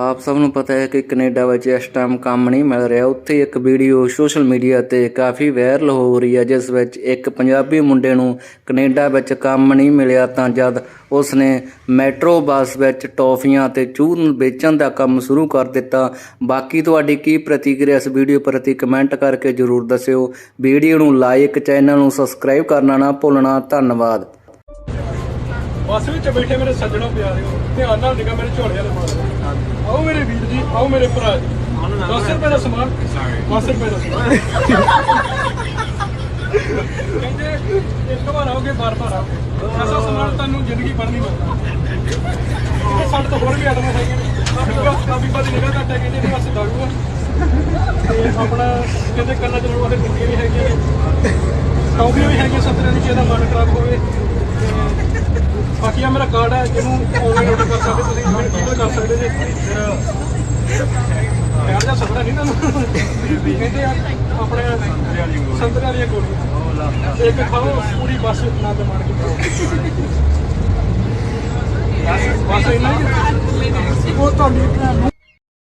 ਆਪ ਸਭ ਨੂੰ ਪਤਾ ਹੈ ਕਿ ਕੈਨੇਡਾ ਵਿੱਚ ਇਸ ਟਾਈਮ ਕੰਮ ਨਹੀਂ ਮਿਲ ਰਿਹਾ। ਉੱਥੇ ਇੱਕ ਵੀਡੀਓ ਸੋਸ਼ਲ ਮੀਡੀਆ ਤੇ ਕਾਫੀ ਵਾਇਰਲ ਹੋ ਰਹੀ ਹੈ, ਜਿਸ ਵਿੱਚ ਇੱਕ ਪੰਜਾਬੀ ਮੁੰਡੇ ਨੂੰ ਕੈਨੇਡਾ ਵਿੱਚ ਕੰਮ ਨਹੀਂ ਮਿਲਿਆ ਤਾਂ ਜਦ ਉਸਨੇ ਮੈਟਰੋ ਬੱਸ ਵਿੱਚ ਟੌਫੀਆਂ ਤੇ ਚੂਰਨ ਵੇਚਣ ਦਾ ਕੰਮ ਸ਼ੁਰੂ ਕਰ ਦਿੱਤਾ। ਬਾਕੀ ਤੁਹਾਡੀ ਕੀ ਪ੍ਰਤੀਕਿਰਿਆ ਇਸ ਵੀਡੀਓ ਪ੍ਰਤੀ ਕਮੈਂਟ ਕਰਕੇ ਜਰੂਰ ਦੱਸਿਓ। ਵੀਡੀਓ ਨੂੰ ਲਾਈਕ ਚੈਨਲ ਨੂੰ ਸਬਸਕ੍ਰਾਈਬ ਕਰਨਾ ਨਾ ਭੁੱਲਣਾ। ਧੰਨਵਾਦ। ਬੱਸ ਵਿੱਚ ਬੈਠੇ ਮੇਰੇ ਸੱਜਣੋ ਪਿਆਰਿਓ ਧਿਆਨ ਨਾਲ ਨਿਗਾ ਮੇਰੇ ਝੋਲੇ ਵਾਲੇ ਮਾਰੋ ਆਓ ਮੇਰੇ ਵੀਰ ਜੀ ਆਓ ਮੇਰੇ ਭਰਾ ਜੀ। 10 ਰੁਪਏ ਦਾ ਸਮਾਨ 10 ਰੁਪਏ ਦਾ ਸਮਾਨ। ਕਹਿੰਦੇ ਇੱਕ ਵਾਰ ਆਓਗੇ ਬਾਰ ਬਾਰ ਆਓਗੇ। ਐਸਾ ਸਮਾਨ ਤੁਹਾਨੂੰ ਜ਼ਿੰਦਗੀ ਭਰ ਨਹੀਂ ਮਿਲਦਾ ਸਾਡੇ ਤੋਂ ਹੋਰ ਵੀ ਆਦਮ ਹੈਗੇ ਨੇ। ਕਾਫੀ ਬਸ ਕਾਫੀ ਬਾਦੀ ਨਿਗਾਹ ਘੱਟ ਹੈ ਕਹਿੰਦੇ ਇਹਦੇ ਵਾਸਤੇ ਦਾਰੂ ਤੇ ਆਪਣਾ ਕਹਿੰਦੇ ਕੰਨਾਂ ਚ ਲਾਉਣ ਵਾਲੇ ਕੁੰਡੀਆਂ ਵੀ ਹੈਗੀਆਂ ਨੇ। ਟੌਫੀਆਂ ਵੀ ਹੈਗੀਆਂ ਸੰਤਰੇ ਦੀ ਜਿਹਦਾ ਮਨ ਖਰਾਬ ਹੋਵੇ। ਬਾਕੀ ਆ, ਮੇਰਾ ਕਾਰਡ ਹੈ, ਜਿਹਨੂੰ ਆਨਲਾਈਨ ਆਰਡਰ ਕਰ ਸਕਦੇ ਤੁਸੀਂ ਮੈਨੂੰ ਈਮੇਲ ਕਰ ਸਕਦੇ ਜੇ। ਯਾਰ ਦਾ ਸਫੜਾ ਨਹੀਂ ਤੁਹਾਨੂੰ? ਕਹਿੰਦੇ ਆ, ਆਪਣੇ ਸੰਤਰੇ ਵਾਲੀਆਂ ਗੋਲੀਆਂ। ਇੱਕ ਖਾਓ, ਪੂਰੀ ਬੱਸ ਆਨੰਦ ਮਾਣ ਕੇ ਖਾਓ ਬਸ ਇੰਨਾ ਉਹ ਤੁਹਾਡੀ